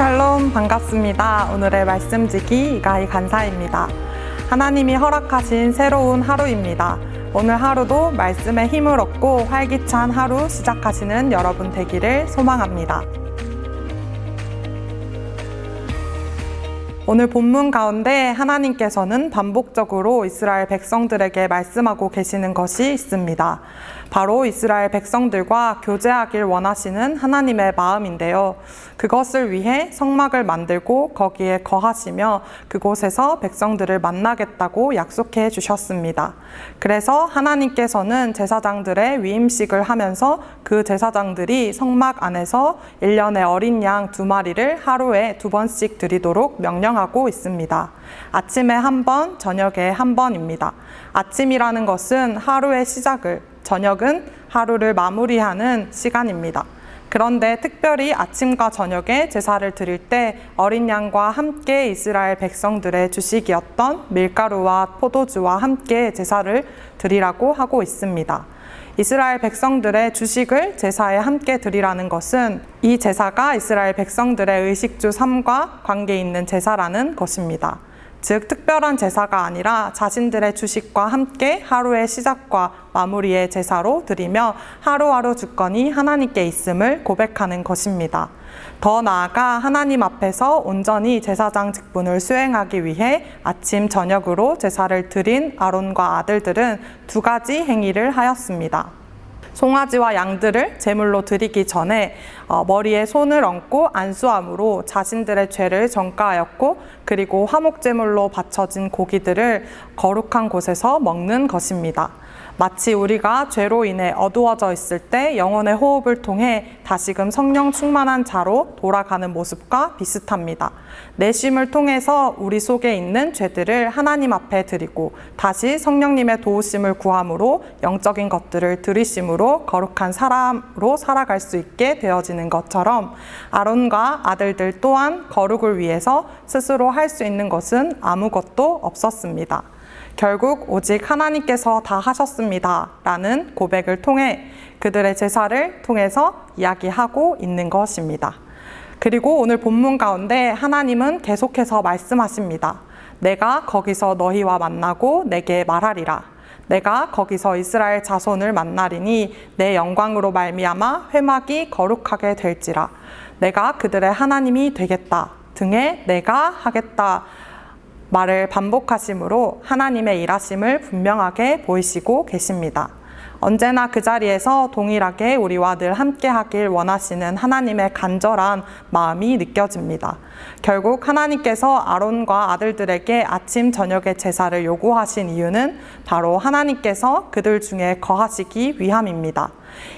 샬롬 반갑습니다. 오늘의 말씀지기 이가희 간사입니다. 하나님이 허락하신 새로운 하루입니다. 오늘 하루도 말씀의 힘을 얻고 활기찬 하루 시작하시는 여러분 되기를 소망합니다. 오늘 본문 가운데 하나님께서는 반복적으로 이스라엘 백성들에게 말씀하고 계시는 것이 있습니다. 바로 이스라엘 백성들과 교제하길 원하시는 하나님의 마음인데요. 그것을 위해 성막을 만들고 거기에 거하시며 그곳에서 백성들을 만나겠다고 약속해 주셨습니다. 그래서 하나님께서는 제사장들의 위임식을 하면서 그 제사장들이 성막 안에서 1년의 어린 양 두 마리를 하루에 두 번씩 드리도록 명령하고 있습니다. 아침에 한 번, 저녁에 한 번입니다. 아침이라는 것은 하루의 시작을, 저녁은 하루를 마무리하는 시간입니다. 그런데 특별히 아침과 저녁에 제사를 드릴 때 어린 양과 함께 이스라엘 백성들의 주식이었던 밀가루와 포도주와 함께 제사를 드리라고 하고 있습니다. 이스라엘 백성들의 주식을 제사에 함께 드리라는 것은 이 제사가 이스라엘 백성들의 의식주 삶과 관계 있는 제사라는 것입니다. 즉, 특별한 제사가 아니라 자신들의 주식과 함께 하루의 시작과 마무리의 제사로 드리며 하루하루 주권이 하나님께 있음을 고백하는 것입니다. 더 나아가 하나님 앞에서 온전히 제사장 직분을 수행하기 위해 아침, 저녁으로 제사를 드린 아론과 아들들은 두 가지 행위를 하였습니다. 송아지와 양들을 제물로 드리기 전에 어, 머리에 손을 얹고 안수함으로 자신들의 죄를 전가하였고 그리고 화목 제물로 바쳐진 고기들을 거룩한 곳에서 먹는 것입니다. 마치 우리가 죄로 인해 어두워져 있을 때 영혼의 호흡을 통해 다시금 성령 충만한 자로 돌아가는 모습과 비슷합니다. 내심을 통해서 우리 속에 있는 죄들을 하나님 앞에 드리고 다시 성령님의 도우심을 구함으로 영적인 것들을 들이심으로 거룩한 사람으로 살아갈 수 있게 되어지는 것처럼 아론과 아들들 또한 거룩을 위해서 스스로 할 수 있는 것은 아무것도 없었습니다. 결국 오직 하나님께서 다 하셨습니다. 라는 고백을 통해 그들의 제사를 통해서 이야기하고 있는 것입니다. 그리고 오늘 본문 가운데 하나님은 계속해서 말씀하십니다. 내가 거기서 너희와 만나고 내게 말하리라. 내가 거기서 이스라엘 자손을 만나리니 내 영광으로 말미암아 회막이 거룩하게 될지라. 내가 그들의 하나님이 되겠다. 등에 내가 하겠다. 말을 반복하심으로 하나님의 일하심을 분명하게 보이시고 계십니다. 언제나 그 자리에서 동일하게 우리와 늘 함께 하길 원하시는 하나님의 간절한 마음이 느껴집니다. 결국 하나님께서 아론과 아들들에게 아침, 저녁의 제사를 요구하신 이유는 바로 하나님께서 그들 중에 거하시기 위함입니다.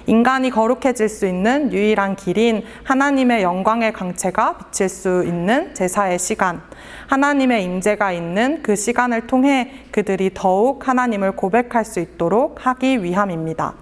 인간이 거룩해질 수 있는 유일한 길인 하나님의 영광의 광채가 비칠 수 있는 제사의 시간, 하나님의 임재가 있는 그 시간을 통해 그들이 더욱 하나님을 고백할 수 있도록 하기 위함입니다.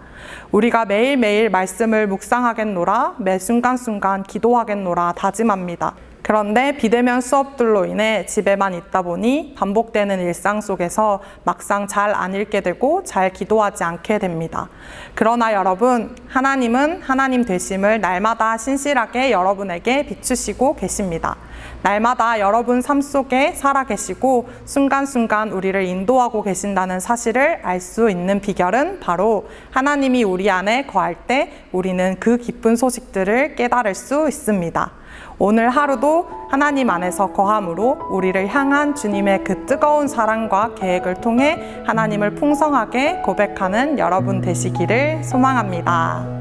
우리가 매일매일 말씀을 묵상하겠노라, 매 순간순간 기도하겠노라 다짐합니다. 그런데 비대면 수업들로 인해 집에만 있다 보니 반복되는 일상 속에서 막상 잘 안 읽게 되고 잘 기도하지 않게 됩니다. 그러나 여러분, 하나님은 하나님 되심을 날마다 신실하게 여러분에게 비추시고 계십니다. 날마다 여러분 삶 속에 살아 계시고 순간순간 우리를 인도하고 계신다는 사실을 알 수 있는 비결은 바로 하나님이 우리 안에 거할 때 우리는 그 기쁜 소식들을 깨달을 수 있습니다. 오늘 하루도 하나님 안에서 거함으로 우리를 향한 주님의 그 뜨거운 사랑과 계획을 통해 하나님을 풍성하게 고백하는 여러분 되시기를 소망합니다.